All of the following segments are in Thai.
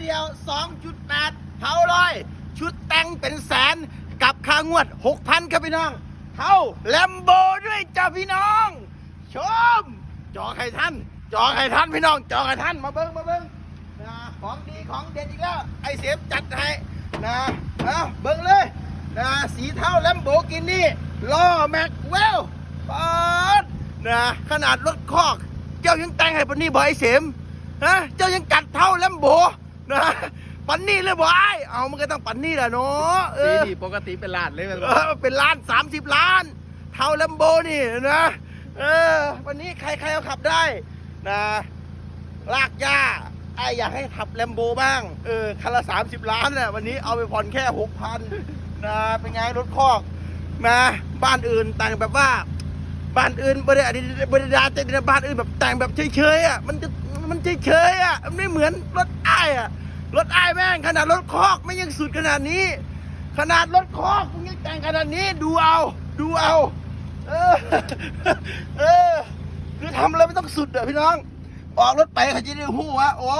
เดียว 2.8เท่าร้อย ชุดแต่งเป็นแสนกับค่างวด 6,000 ครับพี่น้องเท่าแลมโบด้วยจ้าพี่น้อง ชม จอใครท่าน จอใครท่านพี่น้อง จอใครท่านมาเบิ้งมาเบิ้งนะของดีของเด็ดอีกแล้ว ไอเสียมจัดให้นะเอาเบิ้งเลยนะสีเท่าแลมโบกินนี่ล้อแม็กเวลปอดนะขนาดรถคอก เจ้ายังแต่งให้ปนนี้บ่ไอเสียมฮะเจ้ายังกัดเท่าแลมโบ นะปันนี่เลยบ่ไอเอามันก็ต้องปันนี่แหละเนาะเอสีอนี่ปกติเป็นลาดเลยมันเออเป็นล้านสามสิบล้าน เท่าแลมโบนี่นะเออ วันนี้ใครใครเอาขับได้นะลากย่าไออยากให้ขับแลมโบบ้าง เออคันละสามสิบล้านน่ะวันนี้เอาไปผ่อนแค่หกพันนะเป็นไงรถคอกนะบ้านอื่นแต่งแบบว่า บ้านอื่นบริษัทบริษัทแต่บ้านอื่นแบบแต่งแบบเฉยๆอะมันจะมันเฉยๆอะมันไม่เหมือนรถอ้ายอะ รถอ้ายแม่งขนาดรถคอกไม่ยังสุดขนาดนี้ ขนาดรถคอกมึงยังแต่งขนาดนี้ดูเอา ดูเอา เออ เออ คือทำอะไรไม่ต้องสุดอะพี่น้อง ออกรถไปเขาจะได้หู้ว่าโอ้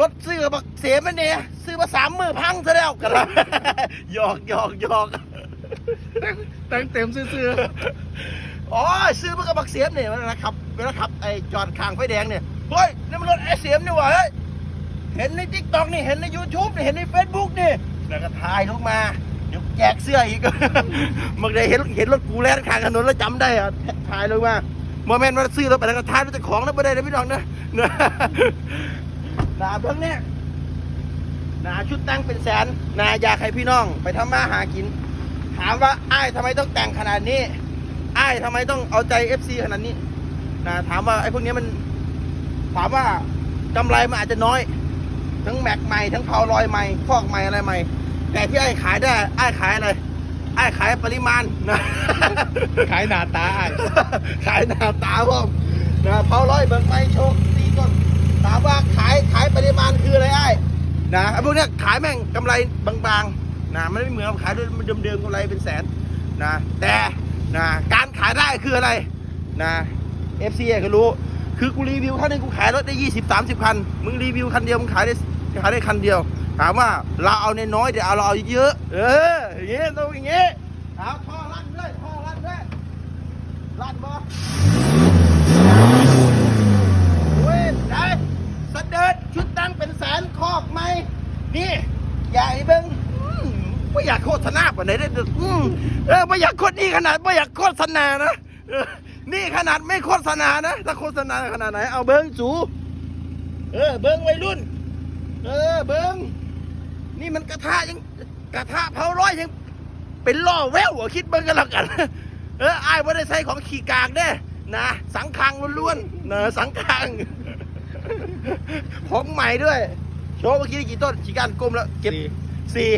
รถซื้อบักเสียมันเนี่ยซื้อมาสามมือพังซะแล้วกันละหยอกหยอกหยอกตั้งเต็มซื่ออ๋อซื้อมากับบักเสียมเนี่ยมันนะครับเวลาขับไอ้จอดข้างไฟแดงเนี่ยเฮ้ยนี่มันรถไอ้เสียมนี่หว่าเฮ้ย เห็นในทิกตอกนี่เห็นใน YouTube นี่เห็นใน Facebook นี่แล้วก็ถ่ายลงมา เดี๋ยวแจกเสื้ออีกมันได้เห็นเห็นรถกูแล่นข้างถนนแล้วจำได้อะถ่ายลงมาโมเมนต์ว่าซื้อแล้วไปแล้วก็ถ่ายด้วยเจ้าของแล้วไม่ได้นะพี่น้องนะนะนาเพิ่งเนี่ยนาชุดแต่งเป็นแสนนาอยากให้พี่น้อง ไปทำมาหากิน ถามว่าไอ้ายทำไมต้องแต่งขนาดนี้ไอ้ายทำไมต้องเอาใจ FC ขนาดนี้นะถามว่าไอ้พวกนี้มัน ถามว่ากำไรมันอาจจะน้อย ทั้งแม็กใหม่ทั้งเผาลอยใหม่ฟอกใหม่อะไรใหม่ แต่ที่ไอ้ขายได้ไอ้ขายอะไรไอ้ขายปริมาณนะๆขายหน้าตาอ้ายขายหน้าตาผมนะเผาร้อยเบิกไม้โชคสีต้นถามว่าขายขายปริมาณคืออะไรไอ้นะไอ้พวกเนี้ยขายแม่งกำไรบางๆนะมันไม่เหมือนกับขายด้วยเดิมๆกำไรเป็นแสนนะแต่นะการขายได้คืออะไรนะเอฟซีก็รู้ คือกูรีวิวคันหนึงกูขายรถได้ยี่สิบสามสิบคัน มึงรีวิวคันเดียวมึงขายได้ ขายได้คันเดียว ถามว่าเราเอาในน้อยเดี๋ยวเอาเราเอาเยอะ เอออย่างเงี้ยต้องอย่างเงี้ยเอาท่อลั่นด้วยท่อลั่นด้วยลั่นบ่เว้ยได้เสด็จชุดตั้งเป็นแสนคอกไหมนี่ใหญ่เบิ้งอืมไม่อยากโฆษณาปะไหนได้ออืมเออไม่อยากโฆษนี่ขนาดไม่อยากโฆษณานะนี่ขนาดไม่โฆษณานะถ้าโฆษณาขนาดไหนเอาเบิ้งสูเออเบิ้งวัยรุ่น เออเบิ้งนี่มันกระทะยังกระทะเผาร้อยยังเป็นล่อแววอะคิดเบิ้งกันแล้วกัน เออไอ้ายไม่ได้ใส่ของขี่กากเด้นะสังคังล้วนๆเนอะสังคังของใหม่ด้วย โชว์เมื่อกี้ได้กี่ต้นขี่การก้มแล้วเก็บสี่สี่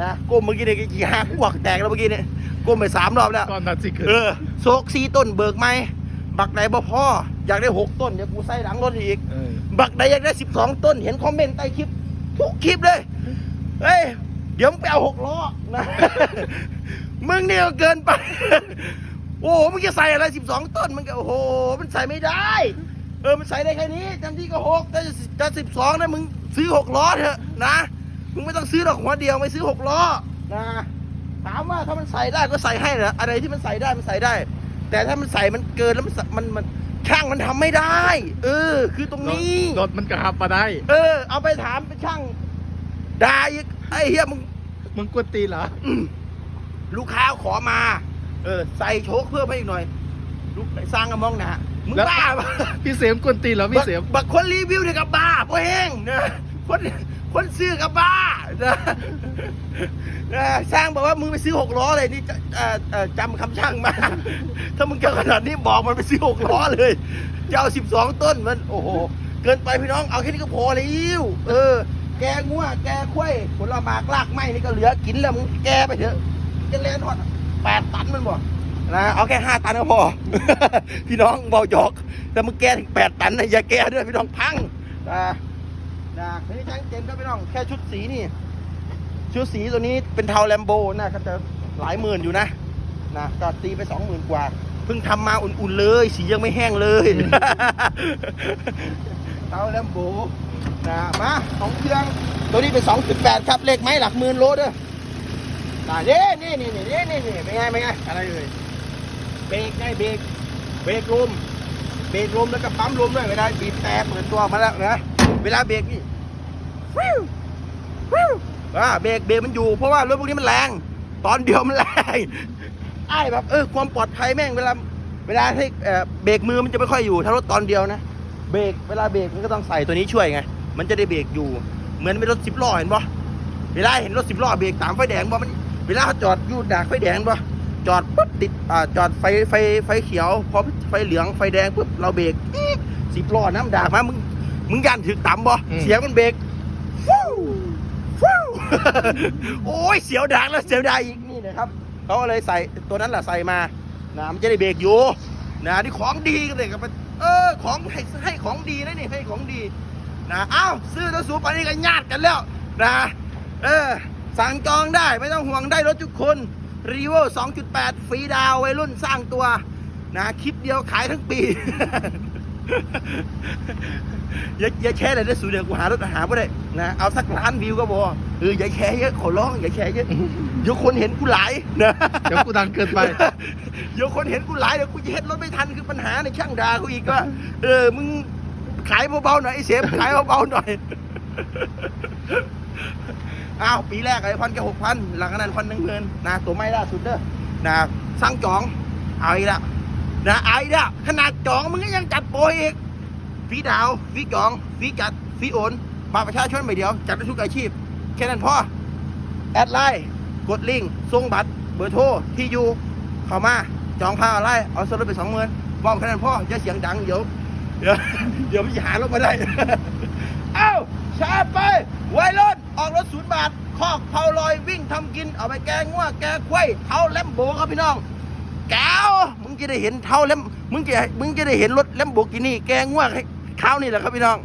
นะก้มเมื่อกี้เนี่ยกี่หักหวักแตกแล้วเมื่อกี้เนี่ยก้มไปสามรอบแล้วก่อนตัดสิขึ้นเออโศกสี่ต้นเบิกไหมบักไหนบ่พออยากได้หกต้นเดี๋ยวกูใส่หลังรถอีกเออ บักใดอยากได้สิบสองต้น เห็นคอมเมนต์ใต้คลิป ทุกคลิปเลย เฮ้ย เดี๋ยวมึงไปเอาหกล้อนะ มึงเนี่ยเกินไป โอ้โหมึงจะใส่อะไรสิบสองต้น มันก็โอ้โห มันใส่ไม่ได้ เออ มันใส่ได้แค่นี้เต็มที่ก็หกแต่จะสิบสองนะมึงซื้อหกล้อเถอะนะ มึงไม่ต้องซื้อหรอกหัวเดียวไม่ซื้อหกล้อนะถามว่าถ้ามันใส่ได้ก็ใส่ให้เหรออะไรที่มันใส่ได้มันใส่ได้ แต่ถ้ามันใส่มันเกินแล้วมันมันมัน ช่างมันทำไม่ได้ เออ คือตรงนี้ รถมันกระหับมาได้ เออ เอาไปถามไปช่างด่าอีกไอ้เฮียมึงมึงกวนตีนเหรออืมลูกค้าขอมา เออ ใส่โชคเพิ่มให้อีกหน่อย ลูกสร้างกระมองหนะมึงแล้ว บ้าปะ พี่เสียมกวนตีนเหรอพี่เสียมบักบักคนรีวิวเนี่ยกับบ้าพ่อเองนะ คนคนซื้อกับบ้านะนะสร้างบอกว่ามึงไปซื้อหกล้อเลยนี่จำคำช่างมา ถ้ามึงเก่าขนาดนี้บอกมันไปซื้อหกล้อเลยจะเอาสิบสองต้นมันโอ้โหเกินไปพี่น้องเอาแค่นี้ก็พอแล้วเออ แกงัวแกคุ้ยผลไม้ลากไม้นี่ก็เหลือกินแล้วมึงแกไปเถอะจะเล่นทอดแปดตันมันบ่นะเอาแค่ห้าตันก็พอพี่น้องบอกหยอกแต่มึงแกถึงแปดตันนะอย่าแกด้วยพี่น้องพังนะ นะนี่ช่างเจมครับพี่น้อง แค่ชุดสีนี่ ชุดสีตัวนี้เป็นเทาแลมโบนะก็จะหลายหมื่นอยู่นะ นะ ก็ตีไปสองหมื่นกว่า เพิ่งทำมาอุ่นๆเลย สียังไม่แห้งเลยเตาแลมโบนะมาสองเครื่อง ตัวนี้เป็นสองจุดแปดครับ เลขไม้หลักหมื่นโลเด้อน่ะนี่นี่นี่นี่นี่นี่เป็นไงเป็นไงอะไรเอ่ยเบรกไงเบรกเบรกลมเบรกลมแล้วก็ปั๊มลมด้วยเวลาบีบแต่เปิดตัวมาแล้วนะ เวลาเบรกนี่ฟิวฟิวอ่าเบรกเบรกมันอยู่เพราะว่ารถพวกนี้มันแรง ตอนเดียวมันแรงไอ้แบบเออความปลอดภัยแม่งเวลาเวลาที่เบรกมือมันจะไม่ค่อยอยู่ ถ้ารถตอนเดียวนะเบรกเวลาเบรกมันก็ต้องใส่ตัวนี้ช่วยไงมันจะได้เบรกอยู่เหมือนเป็นรถสิบล้อเห็นปะเวลาเห็นรถสิบล้อเบรกตามไฟแดงปะมันเวลาจอดอยูดากไฟแดงปะจอดปุ๊บติดอ่าจอดไฟไฟไฟเขียวพอไฟเหลืองไฟแดงปุ๊บเราเบรกสิบล้อน้ำด่ามามึง มึงยันถึงต่ำบ่เสียงมันเบรกฟู่ฟู่ โอ้ยเสียวดังแล้วเสียวดางอีกนี่นะครับเขาก็เลยใส่ตัวนั้นแหละใส่มานะมันจะได้เบรกอยู่นะนี่ของดีกันเลยกับเออของให้ให้ของดีนะนี่ให้ของดี นะอ้าวซื้อแล้วสูบไปนี่ก็ญาติกันแล้วนะเออสั่งจองได้ไม่ต้องห่วงได้รถทุกคนรีโว2.8 ฟรีดาวน์วัยรุ่นสร้างตัวนะคลิปเดียวขายทั้งปี อย่าอย่าแชร์เลยนะสูเดี๋ยวกูหารถหาไม่ได้นะเอาสักล้านวิวก็พอเอออย่าแชร์เยอะขอร้องอย่าแชร์เยอะเดี๋ยวคนเห็นกูหลายนะเดี๋ยวกูดังเกินไปเดี๋ยวคนเห็นกูหลายเดี๋ยวกูจะเฮ็ดรถไม่ทันคือปัญหาในช่างด่ากูอีกว่าเออมึงขายเบาๆหน่อยไอ้เสฟขายเบาๆหน่อยอ้าวปีแรกไอ้พันแค่หกพันหลังจากนั้นพันหนึ่งหมื่นนะตัวไม่ล่าสุดเด้อนะสั่งจองเอาอีกและ นะเอาอีกและขนาดจองมึงก็ยังจัดโปรอีกฟรีดาวฟรีจองฟรีจัดฟรีโอนบัตรประชาชนใบเดียว จัดได้ทุกอาชีพ แค่นั้นพอ แอดไลน์กดลิงก์ส่งบัตร เบอร์โทรที่อยู่เข้ามา จองผ้าอะไรเอาสรุปไปสองหมื่นบอกแค่นั้นพ่ออย่าเสียงดังเดี๋ยว เดี๋ยวเดี๋ยวมันจะหารถมาได้ เอ้าชาไปไวรถออกรถศูนย์บาทคอกเผาลอยวิ่งทำกิน เอาไปแกงงัวแกงควายเท้าแลมโบครับพี่น้องแก้ว จะได้เห็นเท้าแลมมึงจะมึงจะได้เห็นรถแลมโบกินี่แกงงัวข้าวนี่แหละครับพี่น้อง